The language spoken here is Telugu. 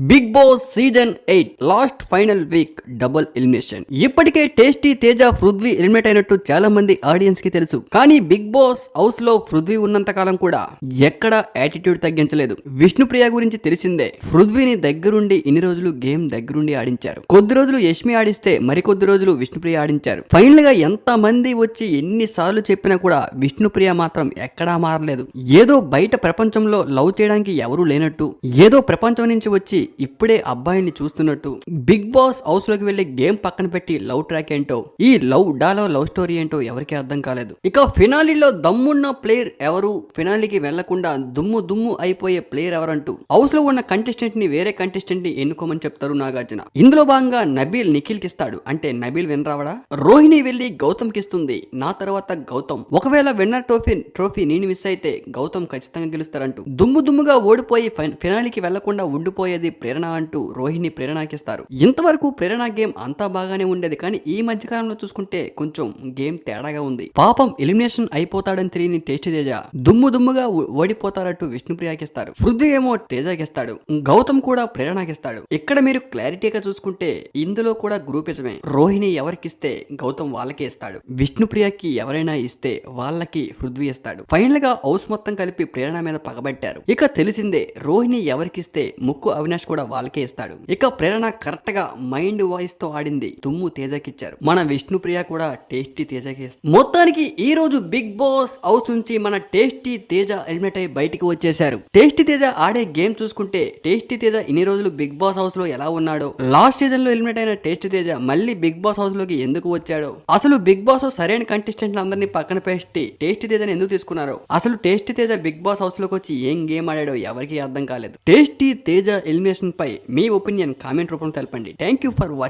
Big boss season eight last final week double elimination. ఇప్పటికే టేస్టీ తేజ పృథ్వీ ఎలిమినేట్ అయినట్టు చాలా మంది ఆడియన్స్కి తెలుసు. కానీ బిగ్ బాస్ హౌస్లో పృథ్వీ ఉన్నంత కాలం కూడా ఎక్కడ యాటిట్యూడ్ తగ్గించలేదు. విష్ణుప్రియ గురించి తెలిసిందే. పృథ్వీని దగ్గరుండి ఇన్ని రోజులు గేమ్ దగ్గరుండి ఆడించారు. కొద్ది రోజులు యష్మి ఆడిస్తే మరికొద్ది రోజులు విష్ణుప్రియ ఆడించారు. ఫైనల్గా ఎంత మంది వచ్చి ఎన్ని సార్లు చెప్పినా కూడా విష్ణుప్రియ మాత్రం ఎక్కడా మారలేదు. ఏదో బయట ప్రపంచంలో లవ్ చేయడానికి ఎవరూ లేనట్టు ఏదో ప్రపంచం నుంచి వచ్చి ఇప్పుడే అబ్బాయిని చూస్తున్నట్టు బిగ్ బాస్ హౌస్లోకి వెళ్ళి గేమ్ పక్కన పెట్టి లవ్ ట్రాక్ ఏంటో ఈ లవ్ డాలో లవ్ స్టోరీ ఏంటో ఎవరికి అర్థం కాలేదు. ఇక ఫినాలీలో దమ్మున్న ప్లేయర్ ఎవరు? ఫినాలీకి వెళ్ళకుండా దుమ్ము దుమ్ము అయిపోయే ప్లేయర్ ఎవరంటూ హౌస్లో ఉన్న కంటెస్టెంట్ని వేరే కంటెస్టెంట్ని ఎన్నుకోమని చెప్తారు నాగార్జున. ఇందులో భాగంగా నబీల్ నిఖిల్ కిస్తాడు. అంటే నబీల్ విన్ రావడా రోహిణి వెళ్ళి గౌతమ్కి ఇస్తుంది. నా తర్వాత గౌతమ్. ఒకవేళ విన్నర్ ట్రోఫీ ట్రోఫీ నేను మిస్ అయితే గౌతమ్ ఖచ్చితంగా గెలుస్తారంటూ. దుమ్ము దుమ్ముగా ఓడిపోయి ఫైన్- ఫినాలికి వెళ్ళకుండా ఉండిపోయేది ప్రేరణ అంటూ రోహిణి ప్రేరణకిస్తారు. ఇంతవరకు ప్రేరణ గేమ్ అంతా బాగానే ఉండేది కానీ ఈ మధ్య కాలంలో చూసుకుంటే కొంచెం గేమ్ తేడాగా ఉంది. పాపం ఎలిమినేషన్ అయిపోతాడని తెలియని టేస్ట్ తేజ దుమ్ము దుమ్ముగా ఓడిపోతారంటూ విష్ణుప్రియాకిస్తారు. పృథ్వీ ఏమో తేజాకిస్తాడు. గౌతమ్ కూడా ప్రేరణకిస్తాడు. ఇక్కడ మీరు క్లారిటీగా చూసుకుంటే ఇందులో కూడా గ్రూపిజమే రోహిణి ఎవరికిస్తే గౌతమ్ వాళ్ళకే ఇస్తాడు. విష్ణుప్రియకి ఎవరైనా ఇస్తే వాళ్ళకి పృథ్వీ ఇస్తాడు. ఫైనల్గా హౌస్ మొత్తం కలిపి ప్రేరణ మీద పగబట్టారు. ఇక తెలిసిందే రోహిణి ఎవరికిస్తే ముక్కు అవినాష్ కూడా వాళ్ళకే ఇస్తాడు. ఇక ప్రేరణ కరెక్ట్గా మైండ్ వాయిస్తో ఆడింది తుమ్ము తేజకిచ్చారు. మన విష్ణుప్రియ కూడా టేస్టీ తేజకి ఇస్తారు మొత్తానికి ఈ రోజు బిగ్ బాస్ హౌస్ నుంచి మన టేస్టీ తేజ ఎలిమినేట్ అయి బయటికి వచ్చేసారు టేస్టీ తేజ ఆడే గేమ్ చూసుకుంటే టేస్టీ తేజ ఇన్ని రోజులు బిగ్ బాస్ హౌస్లో ఎలా ఉన్నాడో లాస్ట్ సీజన్లో ఎలిమినేట్ అయిన టేస్టీ తేజ మళ్ళీ బిగ్ బాస్ హౌస్లోకి ఎందుకు వచ్చాడో అసలు బిగ్ బాస్ సరైన కంటెస్టెంట్ అందరినీ పక్కన పెట్టి టేస్టీ తేజని ఎందుకు తీసుకున్నారు అసలు టేస్టీ తేజ బిగ్ బాస్ హౌస్లోకి వచ్చి ఏం గేమ్ ఆడాడో ఎవరికి అర్థం కాలేదు. టేస్టీ తేజ ఎలిమినేట్ పై మీ ఒపీనియన్ కామెంట్ రూపంలో తెలపండి. Thank you for watching